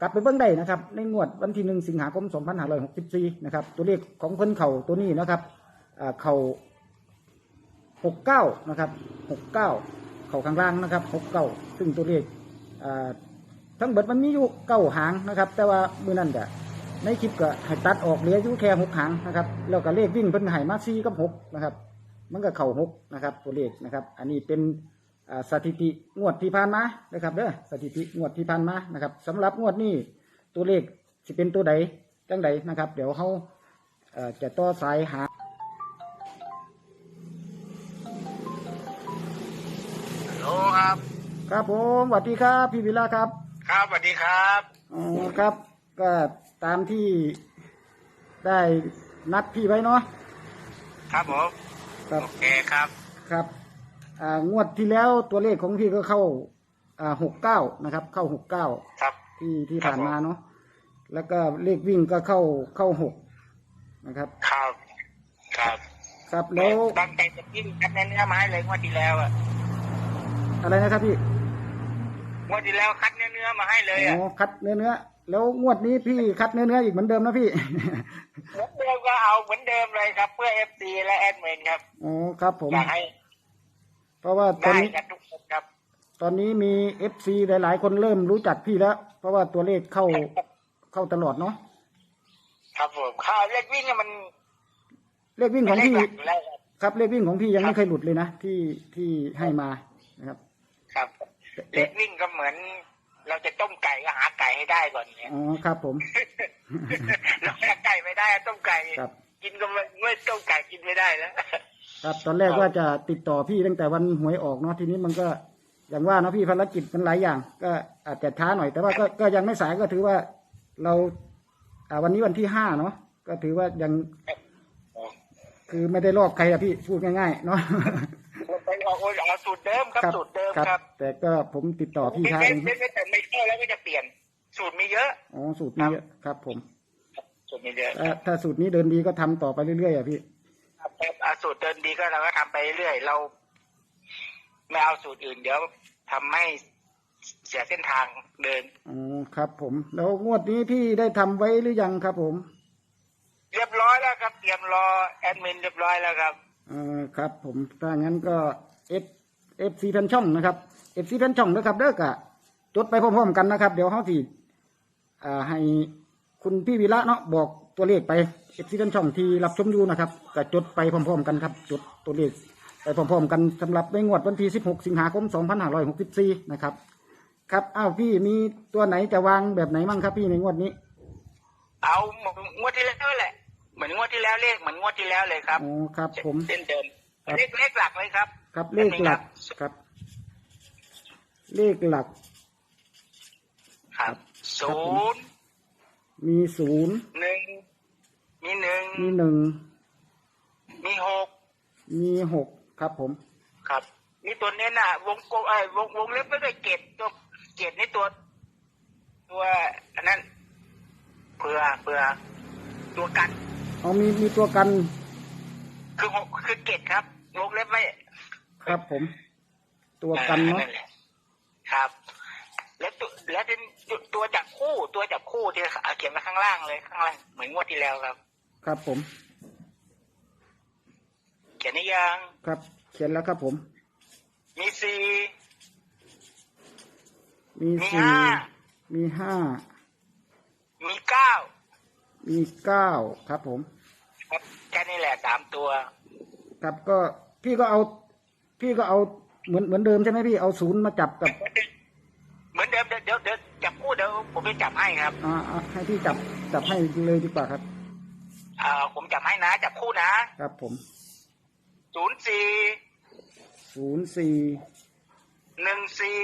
กลับไปเบิ่งได้นะครับ ในงวดวันที่หนึ่งสิงหาคม2564นะครับ ตัวเลขของเพิ่นเข่าตัวนี้นะครับอ่าเข่า69นะครับ69เข่าข้างล่างนะครับ69ซึ่งตัวเลขทั้งเบิดมันมีอยู่เก้าหางนะครับ แต่ว่ามือนั้นก็ในคลิปก็ให้ตัดออกเหลืออยู่แค่หกหางนะครับแล้วก็เลขวิ่งเพิ่นให้มา4กับ6นะครับ มันก็เข่าหกนะครับ ตัวเลขนะครับ อันนี้เป็น สถิติงวดที่ผ่านมานะครับเด้อสถิติงวดที่ผ่านมานะครับสำหรับงวดนี้ตัวเลขสิเป็นตัวใดจังใดนะครับ เดี๋ยวเขาเอ่อจะต่อสายหาโลครับ ครับผมสวัสดีครับพี่วิลาครับครับสวัสดีครับ อ๋อครับ ก็ตามที่ได้นัดพี่ไว้เนาะครับผม ครับโอเคครับ ครับอ่า งวดที่แล้วตัวเลขของพี่ก็เข้าอ่าหกเก้านะครับ เข้าหกเก้าครับที่ที่ครับผ่านมาเนาะแล้วก็เลขวิ่งก็เข้าเข้าหกนะครับครับครับครับแล้วตั้งใจจะกินคัดเนื้อมาให้เลยงวดที่แล้วอะอะไรนะครับพี่งวดที่แล้วคัดเนื้อเนื้อมาให้เลยอ๋อะอคัดเนื้อเนื้อแล้วงวดนี้พี่คัดเนื้อเนื้ออีกเหมือนเดิมนะพี่เหมือนเดิมก็เอาเหมือนเดิมเลยครับ เพื่อเอฟซีและแอดมินครับอ๋อครับผมอยากให้เพ ราะว่าตอนได้นี้กันทุกคนครับตอนนี้มีเอฟซีหลาย ๆ คนเริ่มรู้จักพี่แล้ว เพราะว่าตัวเลขเข้าเข้าตลอดเนาะครับผมข้าวเล็กวิ่งเนี่ยมันเลขวิ่งของพี่เลขหลักอยู่แล้วครับ ครับเลขวิ่งของพี่ยังครับไม่เคยหลุดเลยนะที่ที่ให้มานะครับ ครับเล็กวิ่งก็เหมือน เราจะต้มไก่ก็หาไก่ให้ได้ก่อนเนี่ยอ๋อครับผม เราหาไก่ไม่ได้ต้มไก่ครับ กินก็ไม่ไม่ต้มไก่กินไม่ได้แล้ว ครับตอนแรกว่าจะติดต่อพี่ตั้งแต่วันหวยออกเนาะทีนี้มันก็อย่างว่าเนาะพี่ภารกิจมันหลายอย่าง ก็อาจจะช้าหน่อย แต่ว่าก็ก็ยังไม่สายก็ถือว่าเรา อ่าวันนี้วันที่ห้าเนาะก็ถือว่ายัง คือไม่ได้รอบใครอะพี่พูดง่ายๆเนาะไปออกโอ้ยออกสูตรเดิมครับสูตรเดิมครับ แต่ก็ผมติดต่อพี่ไม่ช้าไม่เองไม่ไม่แต่ไม่เข้าแล้วก็จะเปลี่ยน สูตรมีเยอะอ๋อสูตรนี้เยอะครับ ผมสูตรมีเยอะถ้าถ้าสูตรนี้เดินดีก็ทำต่อไปเรื่อยๆอะพี่ ครับอะสูตรเดินดีก็เราก็ทำไปเรื่อยเราไม่เอาสูตรอื่น เดี๋ยวทำให้เสียเส้นทางเดินอ๋อครับ ผม แล้วงวดนี้พี่ได้ทำไว้หรือยังครับ ผม เรียบร้อยแล้วครับ เตรียมรอแอดมินเรียบร้อยแล้วครับเออครับ ผมถ้างั้นก็เอฟเอฟซีแฟนช่องนะครับเอฟซีแฟนช่องนะครับเด้อกะจดไปพร้อมๆกันนะครับ เดี๋ยวเขาสิอ่าให้คุณพี่วีระเนาะบอก ตัวเลขไปเอฟซีแฟนช่องที่รับชมอยู่นะครับก็จดไปพร้อมๆกันครับจดตัวเลขไปพร้อมๆกันสำหรับในงวดวันที่ 16 สิงหาคม 2564 นะครับ ครับอ้าวพี่มีตัวไหนจะวางแบบไหนมั่งครับพี่ในงวดนี้ เอาเหมือนงวดที่แล้วแหละ เหมือนงวดที่แล้วเลขเหมือนงวดที่แล้วเลยครับอ๋อครับผมเส้นเดิมครับ เลขเลขหลักเลยครับครับเลขหลักครับ เลขหลัก ครับศูนย์ มีศูนย์หนึ่งมีหนึ่งมีหนึ่งมีหกมีหกครับผม ครับ มีตัวเน้นอะ วงกลมไอ้ยวงวงเล็บไม่ได้เกตตัวเกตนี่ตัว ตัวอันนั้นเผื่อเผื่อตัวกันเอามีมีตัวกัน คือหกคือเกตครับ วงเล็บไม่ครับผม ตัวกันเนาะอ่แหลครับ แล้วตัวแล้วเป็น ตัวจับคู่ตัวจับคู่ที่เขียนไว้ข้างล่างเลยข้างล่างเหมือนงวดที่แล้วครับ ครับผม เขียนนิยังครับ เขียนแล้วครับผม มีสี่มีมีสี่ห้ามีห้ามีเก้ามีเก้าครับผม ครับแค่นี้แหละสามตัว ครับก็พี่ก็เอา พี่ก็เอาเหมือนเหมือนเดิมใช่ไหมพี่เอาศูนย์มาจับกับ เหมือนเดิม ผมไปจับให้ครับอ่าอ่าให้พี่จับจับให้เลยดีกว่าครับเอ่อผมจับให้นะ จับคู่นะ ครับผมศูนย์สี่ศูนย์สี่หนึ่งสี่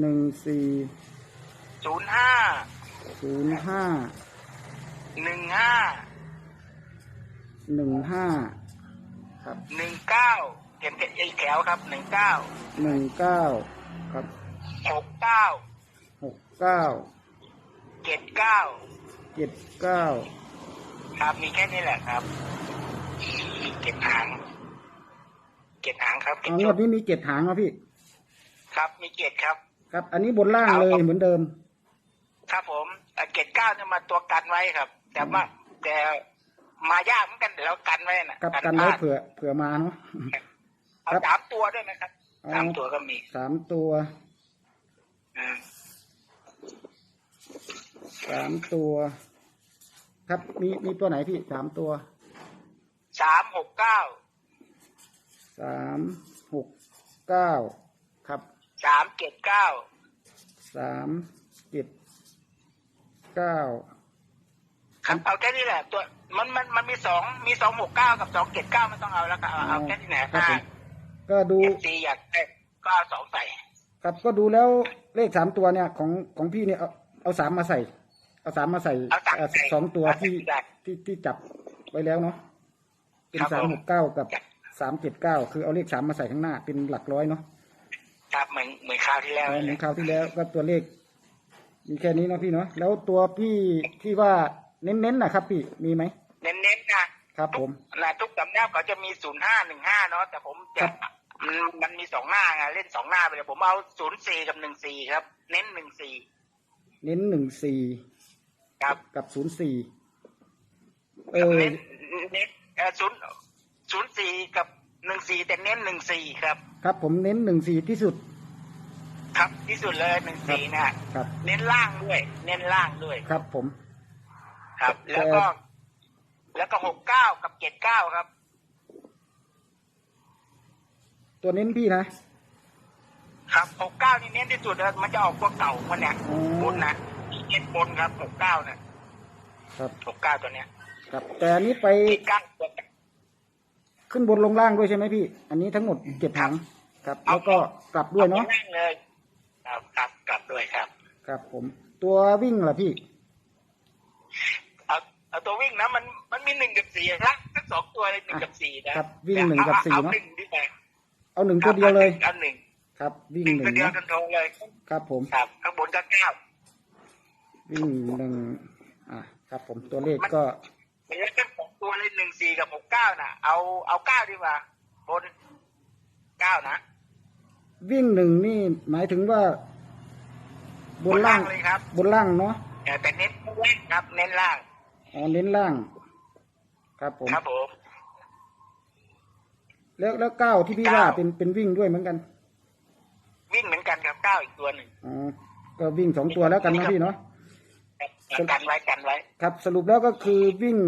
หนึ่งสี่ศูนย์ห้าศูนย์ห้าหนึ่งห้าหนึ่งห้าครับหนึ่งเก้าเขียนเป็นไอ้แถวครับหนึ่งเก้าหนึ่งเก้าครับหกเก้าหก เก้าเจ็ดเก้าเจ็ดเก้าครับมีแค่นี้แหละครับเก็บหางเก็บหางครับเก็บเอางจุวดดนี้มีเจ็ดหางครับพี่ ครับมีเกตครับ ครับ อันนี้บนล่างเลยเอาครับเหมือนเดิม ครับผมเอ่อเกตเก้าเนี่ยมาตัวกันไว้ครับ แต่ว่าแต่มายากเหมือนกันแต่เรากันไว้น่ะกับกันไว้พลาดเผื่อเผื่อมาเนาะเอาครับสามตัวด้วยนะครับอ๋อสามตัวก็มีสามตัว อืม สามตัว ครับมีมีตัวไหนพี่สามตัวสามหกเก้าสามหกเก้าครับสามเจ็ดเก้าสามเจ็ดเก้าครับเอาแค่นี้แหละ ตัวมันมันมันมีสองมีสองหกเก้ากับสองเจ็ดเก้าไม่ต้องเอาแล้วครับเอาเอาแค่นี้แหละครับถ้าผมก็ดูเอฟซีอยากได้ก็เอาสองใส่ครับก็ดูแล้วเลขสามตัวเนี่ยของของพี่เนี่ยเอาเอาสามมาใส่ เอาสามมาใส่เอาสามเอ่อใส่สองตัวเอาที่ใส่ ที่ที่จับไว้แล้วเนาะเป็นครับสามผมหกเก้ากับ สามเจ็ดเก้าคือเอาเลขสามมาใส่ข้างหน้า เป็นหลักร้อยเนาะครับเหมือนเหมือนคราวที่แล้วเหมือนคราวที่แล้วก็ตัวเลข มีแค่นี้เนาะพี่เนาะแล้วตัวพี่ที่ว่าเน้นๆนะครับ พี่มีไหมเน้นๆนะ ครับ ผม นะทุกสำนักเขาจะมีศูนย์ห้าหนึ่งห้าเนาะ แต่ผมจะครับมันมันมีสองหน้าไงเล่นสองหน้าไปเลยผมเอาศูนย์สี่กับหนึ่งสี่ครับเน้นหนึ่งสี่เน้นหนึ่งสี่ ครับกับศูนย์สี่เอกับอเน้นเน้นเอ่อศูนย์ศูนย์สี่กับหนึ่งสี่แต่เน้นหนึ่งสี่ครับ ครับผมเน้นหนึ่งสี่ที่สุด ครับที่สุดเลยหนึ่งสี่นะครับ เน้นล่างด้วย เน้นล่างด้วยครับผม ครับแต่แล้วก็ แล้วก็หกเก้ากับเจ็ดเก้าครับ ตัวเน้นพี่นะ ครับหกเก้านี่เน้นที่สุดเลยมันจะออกตัวเก่ามันเนี่ยอ๋อบนนะ เน้นบนครับหกเก้าเนี่ยครับหกเก้าตัวเนี้ย ครับ แต่อันนี้ไปเจ็ดเก้าตัวขึ้นบนลงล่างด้วยใช่ไหมพี่ อันนี้ทั้งหมดเจ็ดถังครับ แล้วก็กลับด้วยเนาะอนั่งเลยครับกลับกลับด้วยครับ ครับผม ตัววิ่งล่ะพี่ เอาเอาตัววิ่งนะมันมันมีหนึ่งกับสี่ละทั้งสองตัวเลยหนึ่งกับสี่นะครับวิ่งหนึ่งกับสี่เอาเนอะหนึ่งดีกว่าเอาหนึ่งตัวเดียวเลยเอาหนึ่งครับ วิ่งหนึ่งหนึ่ตัวเดียวงนะกันโทรเลย ครับผม ครับข้างบนก็เก้า วิ่งหนึ่งอ่าครับผมตัวเลขก็มันจะเป็นสองตัวเลยหนึ่งสี่กับหกเก้าน่ะ เอาเอาเก้าดีกว่าบนเก้านะ วิ่งหนึ่งนี่หมายถึงว่า บนล่างเลยครับ บนล่างเนาะแต่แต่เน้นล่างครับ เน้นล่างอ๋อเน้นล่าง ครับผมครับผมแล้วแล้วเก้าที่พี่เก้าว่าเป็นเป็นวิ่งด้วยเหมือนกัน วิ่งเหมือนกันครับเก้าอีกตัวหนึ่งอ๋อก็วิ่งสองตัวแล้วกันนะพี่เนาะครับ กันไว้กันไว้ ครับ สรุปแล้วก็คือวิ่ง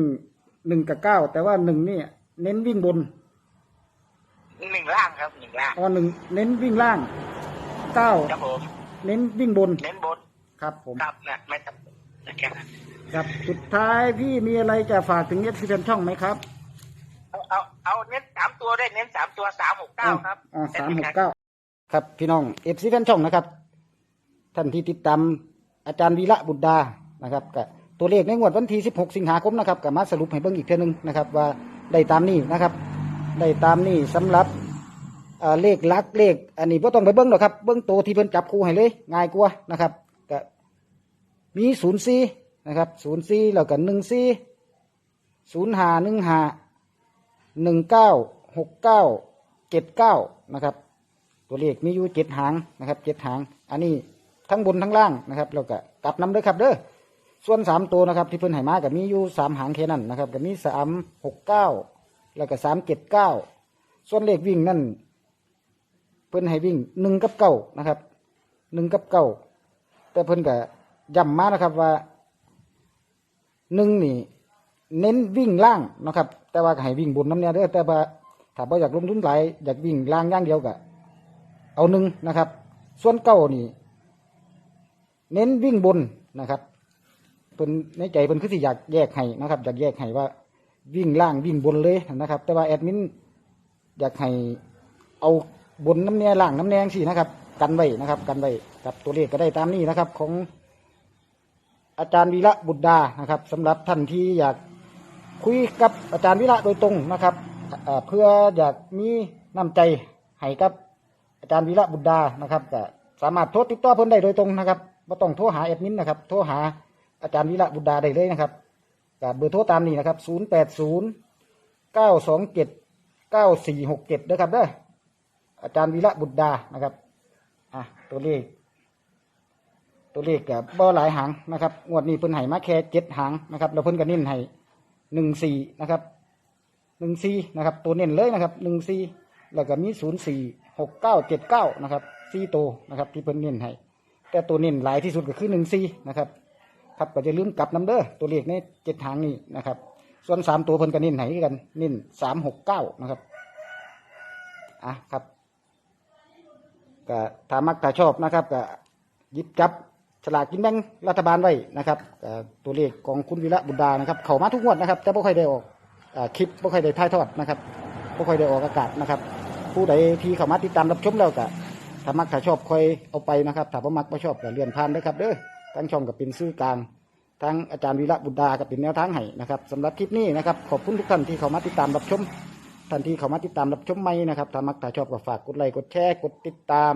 หนึ่งกับเก้าแต่ว่าหนึ่งนี่เน้นวิ่งบนหนึ่งล่างครับหนึ่งล่างอ๋อหนึ่งเน้นวิ่งล่างเก้าครับผมเน้นวิ่งบน เน้นบน ครับผมครับนะไม่ตัดแค่นั้นครับสุดท้ายพี่มีอะไรจะฝากถึงเอฟซีแฟนช่องไหมครับ เอาเอาเอาเน้นสามตัวได้เน้นสามตัวสามหกเก้าครับอ๋อสามหกเก้าครับพี่น้องเอฟซีแฟนช่องนะครับ ท่านที่ติดตามอาจารย์วีระบุตรดา นะครับกับตัวเลขในงวดวันที่ 16 สิงหาคมนะครับกับมาสรุปให้เบิ่งอีกเท่านึงนะครับว่าได้ตามนี้นะครับได้ตามนี้สำหรับเลขลักเลขอันนี้ไ่ต้องไปเบิ่งหรอกครับเบิ่งตัวที่เพิ่นจับคู่ให้เลยง่ายกว่านะครับก็มีศูนย์สี่นะครับศูนย์สี่แล้วก็หนึ่งสี่ศูนย์ห้าหนึ่งห้าหนึ่งเก้าหกเก้าเจ็ดเก้านะครับ ตัวเลขมีอยู่เจ็ดหางนะครับเจ็ดหาง อันนี้ทั้งบนทั้งล่างนะครับแล้วก็กลับนำเด้อครับเด้อ ส่วนสามตัวนะครับ ที่เพิ่นให้มากับมีอยู่สามหางแค่นั้นนะครับกับมีสามหกเก้าแล้วก็สามเจ็ดเก้าส่วนเลขวิ่งนั่นเพิ่นให้วิ่งหนึ่งกับเก้านะครับหนึ่งกับเก้าแต่เพิ่นก็ย้ำมานะครับว่าหนึ่งนี่เน้นวิ่งล่างนะครับ แต่ว่าให้วิ่งบนน้ำเนี่ยเด้อแต่ว่าถ้าบ่อยากลงทุนหลายอยากวิ่งล่างอย่างเดียวก็เอาหนึ่งนะครับ ส่วนเก้านี่ เน้นวิ่งบนนะครับ เป็นในใจเป็นคือสิอยากแยกให้นะครับอยากแยกให้ว่าวิ่งล่างวิ่งบนเลยนะครับ แต่ว่าแอดมินอยากให้เอาบนน้ำเนียล่างน้ำแนงสินะครับ กันไว้นะครับ กันไว้กับตัวเลขก็ได้ตามนี้นะครับ ของอาจารย์วีระบุตรดานะครับสำหรับท่านที่อยากคุยกับอาจารย์วีระโดยตรงนะครับเพื่ออยากมีน้ำใจให้กับอาจารย์วีระบุตรดานะครับสามารถโทรติดต่อเพิ่นได้โดยตรงนะครับไม่ต้องโทรหาแอดมินนะครับ โทรหา อาจารย์วีระบุตรดาได้เลยนะครับกับเบอร์โทรตามนี้นะครับ 0 8 0 9 2 7 9 4 6 7นะครับเด้ออาจารย์วีระบุตรดานะครับอะตัวเลข ตัวเลขกับบ่หลายหางนะครับงวดนี้เพิ่นให้มาแค่เจ็ดหางนะครับแล้วเพิ่นก็เน้นให้หนึ่งสี่นะครับหนึ่งสี่นะครับ ตัวเน้นเลยนะครับหนึ่งสี่แล้วก็มีศูนย์สี่หกเก้าเจ็ดเก้านะครับสี่ตัวนะครับ ที่เพิ่นเน้นให้แต่ตัวเน้นหลายที่สุดก็คือหนึ่งสี่นะครับ ครับก็จะลืมกลับน้ำเด้อตัวเลขในเจ็ดหางนี้นะครับ ส่วนสามตัวเพิ่นก็เน้นให้คือกันน้นสามหกเก้านะครับอะครับก็ถามักถ้าชอบนะครับก็หยิบจับฉลากกินแบ่งรัฐบาลไว้นะครับก็ตัวเลขของคุณวีระบุญดานะครับ เขามาทุกงวดนะครับแต่บ่ค่อยได้ออกอาคลิปบ่ค่อยได้ถ่ายทอดนะครับบ่ค่อยได้ออกอากาศนะครับ ผู้ใดที่เข้ามาติดตามรับชมแล้วก็ถ้ามักถ้าชอบค่อยเอาไปนะครับถ้าบ่มักบ่ชอบก็เลื่อนผ่านเด้อครับเด้อ ทั้งช่องก็เป็นซื่อกลางทั้งอาจารย์วีระบุดาก็เป็นแนวทางให้นะครับสำหรับคลิปนี้นะครับขอบคุณทุกท่านที่เข้ามาติดตามรับชมท่านที่เข้ามาติดตามรับชมใหม่นะครับถ้ามักถ้าชอบก็ฝากกดไลค์กดแชร์กดติดตาม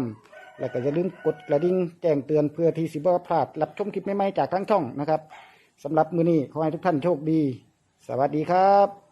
แล้วก็อย่าลืมกดกระดิ่งแจ้งเตือนเพื่อที่สิบพลาดรับชมคลิปใหม่ๆจากทั้งช่องนะครับสำหรับมือนี้ขอให้ทุกท่านโชคดี สวัสดีครับ